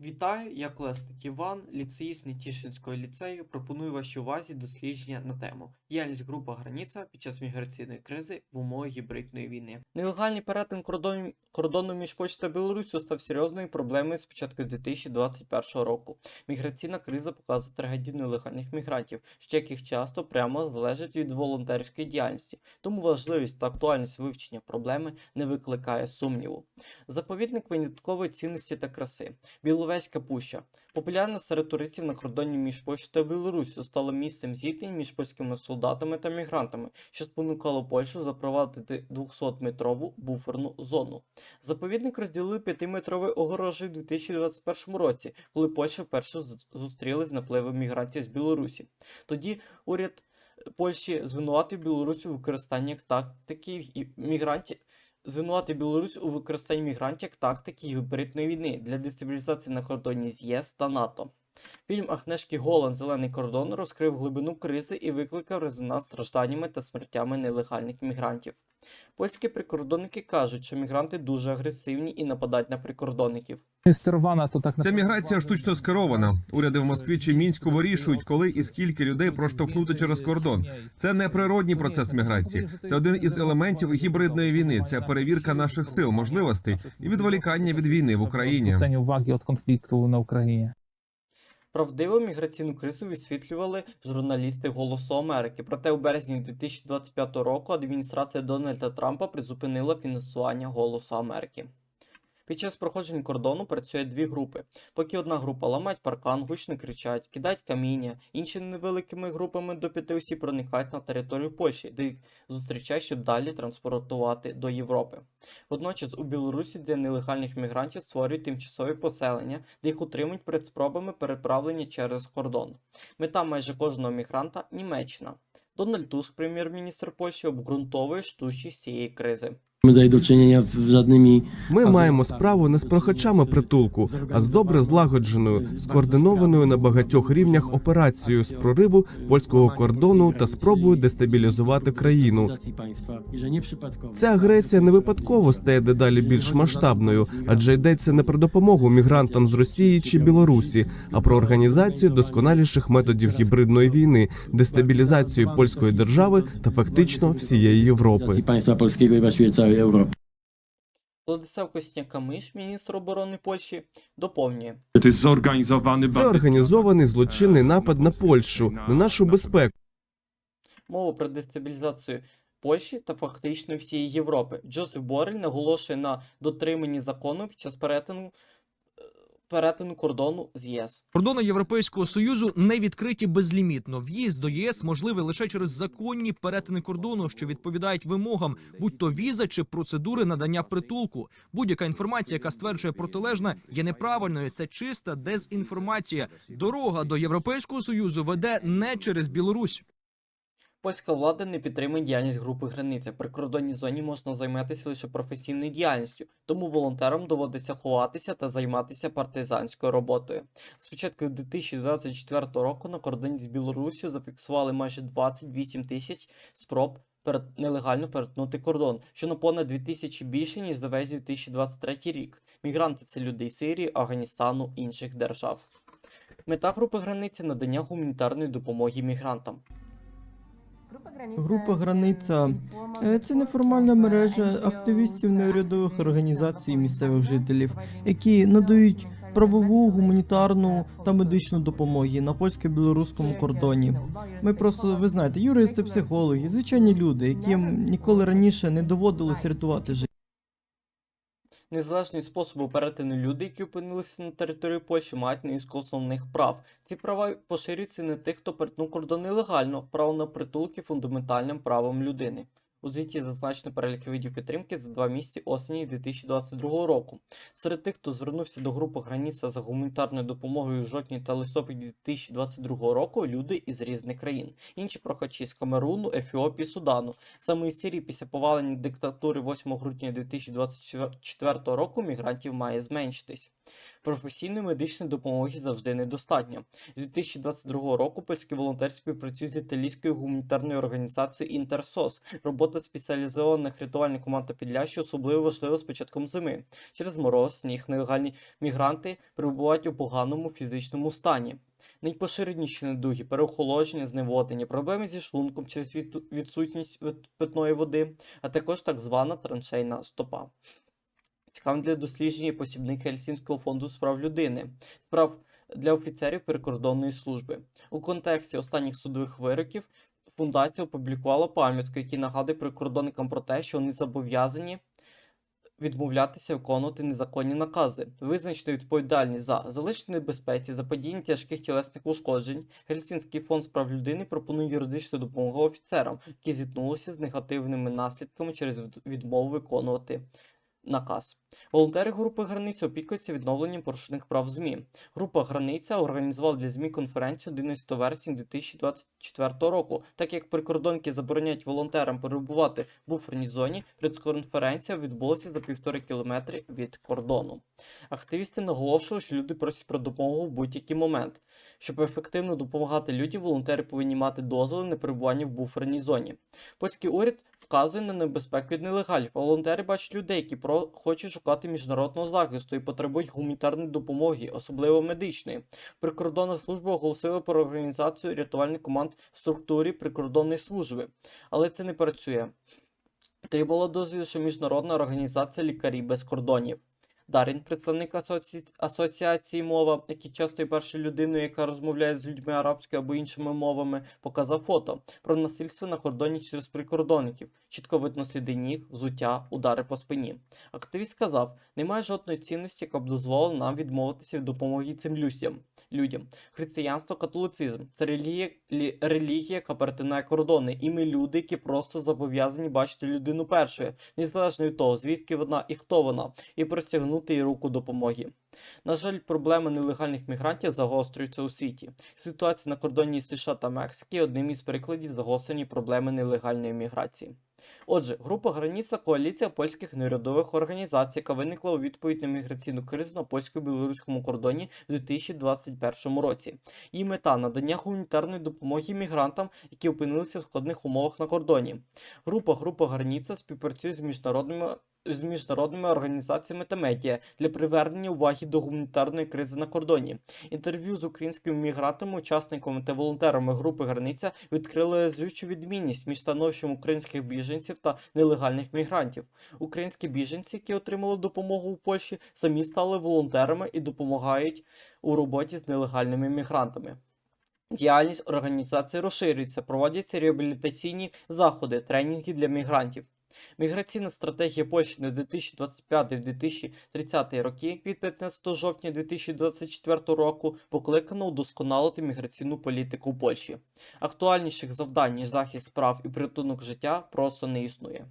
Вітаю, я Колесник Іван, ліцеїст Нетішинського ліцею. Пропоную вашій увазі дослідження на тему діяльність групи Границя під час міграційної кризи в умовах гібридної війни. Нелегальний перетин кордону, кордону між Польщею та Білорусю став серйозною проблемою з початку 2021 року. Міграційна криза показує трагедію нелегальних мігрантів, що яких часто прямо залежить від волонтерської діяльності, тому важливість та актуальність вивчення проблеми не викликає сумніву. Заповідник виняткової цінності та краси. Біловезька пуща. Популярна серед туристів на кордоні між Польщею та Білоруссю стала місцем зіткнень між польськими солдатами та мігрантами, що спонукало Польщу запровадити 200-метрову буферну зону. Заповідник розділили 5-метровою огорожею у 2021 році, коли Польща вперше зустрілась з напливом мігрантів з Білорусі. Тоді уряд Польщі звинуватив Білорусі у використанні тактики і мігрантів звинувати Білорусь у використанні мігрантів як тактики гібридної війни для дестабілізації на кордоні з ЄС та НАТО. Фільм Ахнешки Голланд Зелений кордон розкрив глибину кризи і викликав резонанс стражданнями та смертями нелегальних мігрантів. Польські прикордонники кажуть, що мігранти дуже агресивні і нападають на прикордонників. Стерована, то так Ця міграція штучно скерована. Уряди в Москві чи мінську вирішують, коли і скільки людей проштовхнути через кордон. Це не природній процес міграції. Це один із елементів гібридної війни. Це перевірка наших сил, можливостей і відволікання від війни в Україні. Відволікання уваги від конфлікту на Україні. Правдиву міграційну кризу висвітлювали журналісти Голосу Америки. Проте у березні 2025 року адміністрація Дональда Трампа призупинила фінансування Голосу Америки. Під час проходження кордону працює дві групи. Поки одна група ламать паркан, гучно кричать, кидають каміння, інші невеликими групами до п'яти осіб проникають на територію Польщі, де їх зустрічають, щоб далі транспортувати до Європи. Водночас у Білорусі для нелегальних мігрантів створюють тимчасові поселення, де їх утримують перед спробами переправлення через кордон. Мета майже кожного мігранта Німеччина. Дональд Туск, прем'єр-міністр Польщі, обґрунтовує штучність цієї кризи. Ми tutaj do czynienia z żadnymi Ми маємо справу не з прохачами притулку, а з добре злагодженою, скоординованою на багатьох рівнях операцією з прориву польського кордону та спробою дестабілізувати країну. Ця агресія не випадково стає дедалі більш масштабною, адже йдеться не про допомогу мігрантам з Росії чи Білорусі, а про організацію досконаліших методів гібридної війни, дестабілізацію польської держави та фактично всієї Європи. Europy. Владислав Косняк-Миш, міністр оборони Польщі, доповнює. Це організований злочинний напад на Польщу, на нашу безпеку. Мова про дестабілізацію Польщі та фактично всієї Європи. Джозеф Борель наголошує на дотриманні закону під час перетину, е, перетину кордону з ЄС. Кордони Європейського союзу не відкриті безлімітно. В'їзд до ЄС можливий лише через законні перетини кордону, що відповідають вимогам, будь то віза чи процедури надання притулку. Будь-яка інформація, яка стверджує протилежне, є неправильною. Це чиста дезінформація. Дорога до Європейського союзу веде не через Білорусь. Польська влада не підтримує діяльність групи границя. В прикордонній зоні можна займатися лише професійною діяльністю, тому волонтерам доводиться ховатися та займатися партизанською роботою. З початку 2024 року на кордоні з Білоруссю зафіксували майже 28 тисяч спроб перет- нелегально перетнути кордон, що на понад 2 тисячі більше, ніж за весь 2023 рік. Мігранти це люди із Сирії, Афганістану, інших держав. Мета групи границі надання гуманітарної допомоги мігрантам. Група границя це неформальна мережа активістів неурядових організацій і місцевих жителів, які надають правову, гуманітарну та медичну допомоги на польсько-білоруському кордоні. Ми просто ви знаєте, юристи, психологи, звичайні люди, яким ніколи раніше не доводилось рятувати життя. Незалежно від способу перетину люди, які опинилися на території Польщі, мають низку основних прав. Ці права поширюються на тих, хто перетнув кордон нелегально. Право на притулки фундаментальним правом людини. У звіті зазначено перелік видів підтримки за два місяці осені 2022 року. Серед тих, хто звернувся до групи границя за гуманітарною допомогою в жовтні та листопаді 2022 року, люди із різних країн. Інші прохачі з Камеруну, Ефіопії, Судану. Саме із Сирії після повалення диктатури 8 грудня 2024 року мігрантів має зменшитись. Професійної медичної допомоги завжди недостатньо. З 2022 року польські волонтери співпрацюють з італійською гуманітарною організацією Інтерсос. Робота спеціалізованих рятувальних команд та підлящі особливо важлива з початком зими. Через мороз, сніг, нелегальні мігранти перебувають у поганому фізичному стані. Найпоширеніші недуги, переохолодження, зневоднення, проблеми зі шлунком через відсутність питної води, а також так звана траншейна стопа. Цікавим для дослідження посібник Хельсінського фонду з прав людини, справ для офіцерів прикордонної служби. У контексті останніх судових вироків фундація опублікувала пам'ятку, які нагадує прикордонникам про те, що вони зобов'язані відмовлятися виконувати незаконні накази, визначити відповідальність за залишення небезпеці, заподіяння тяжких тілесних ушкоджень. Гельсінський фонд з прав людини пропонує юридичну допомогу офіцерам, які зіткнулися з негативними наслідками через відмову виконувати наказ. Волонтери групи Границя опікуються відновленням порушених прав ЗМІ. Група Границя організувала для ЗМІ конференцію 11 вересня 2024 року. Так як прикордонники забороняють волонтерам перебувати в буферній зоні, прес-конференція відбулася за півтори кілометри від кордону. Активісти наголошували, що люди просять про допомогу в будь-який момент. Щоб ефективно допомагати людям, волонтери повинні мати дозволи на перебування в буферній зоні. Польський уряд вказує на небезпеку від нелегалів. Волонтери бачать людей, які про хочуть шукати міжнародного захисту і потребують гуманітарної допомоги, особливо медичної. Прикордонна служба оголосила про організацію рятувальних команд в структурі прикордонної служби, але це не працює. Требувало дозвіл, що міжнародна організація лікарів без кордонів. Дарін, представник асоці... асоціації мова, який часто є першою людиною, яка розмовляє з людьми арабською або іншими мовами, показав фото про насильство на кордоні через прикордонників. Чітко видно сліди ніг, взуття, удари по спині. Активіст сказав: немає жодної цінності, яка б дозволила нам відмовитися від допомоги цим людям. людям. Християнство, католицизм це релігія, лі- релігія, яка перетинає кордони, і ми люди, які просто зобов'язані бачити людину першою, незалежно від того, звідки вона і хто вона, і простягнути їй руку допомоги. На жаль, проблема нелегальних мігрантів загострюється у світі. Ситуація на кордоні США та Мексики одним із прикладів загострення проблеми нелегальної міграції. Отже, група Граніца коаліція польських неурядових організацій, яка виникла у відповідь на міграційну кризу на польсько-білоруському кордоні в 2021 році. Її мета надання гуманітарної допомоги мігрантам, які опинилися в складних умовах на кордоні. Група Група Граніца співпрацює з міжнародними з міжнародними організаціями та медіа для привернення уваги до гуманітарної кризи на кордоні. Інтерв'ю з українськими мігрантами, учасниками та волонтерами групи Границя відкрили разючу відмінність між становищем українських біженців та нелегальних мігрантів. Українські біженці, які отримали допомогу у Польщі, самі стали волонтерами і допомагають у роботі з нелегальними мігрантами. Діяльність організації розширюється, проводяться реабілітаційні заходи, тренінги для мігрантів. Міграційна стратегія Польщі на 2025-2030 роки від 15 жовтня 2024 року покликана удосконалити міграційну політику Польщі. Актуальніших завдань, ніж захист прав і притунок життя, просто не існує.